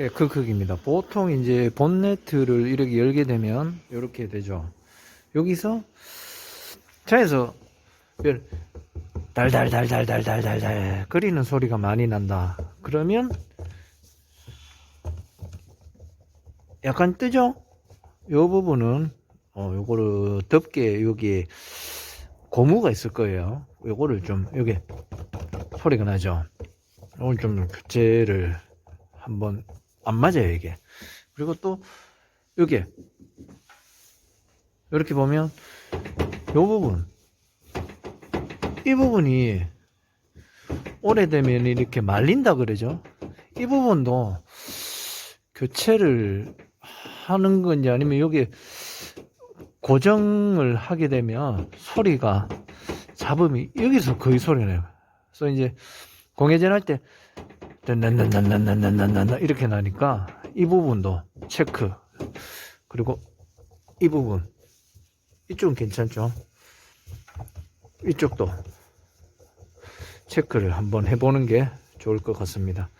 예, 그 크기입니다. 보통 이제 본네트를 이렇게 열게 되면 이렇게 되죠. 여기서 차에서 달달달달달달달달 거리는 소리가 많이 난다. 그러면 약간 뜨죠? 요 부분은 어 요거를 덮게 여기 고무가 있을 거예요. 요거를 좀 여기 소리가 나죠. 오늘 좀 교체를 한번 안 맞아요 이게. 그리고 또 여기 이렇게 보면 요 부분 이 부분이 오래되면 이렇게 말린다 그러죠. 이 부분도 교체를 하는 건지 아니면 여기 고정을 하게 되면 소리가 잡음이 여기서 거의 소리가 나요. 그래서 이제 공회전 할 때 딴딴딴딴딴딴딴딴 이렇게 나니까 이 부분도 체크 그리고 이 부분 이쪽은 괜찮죠? 이쪽도 체크를 한번 해보는 게 좋을 것 같습니다.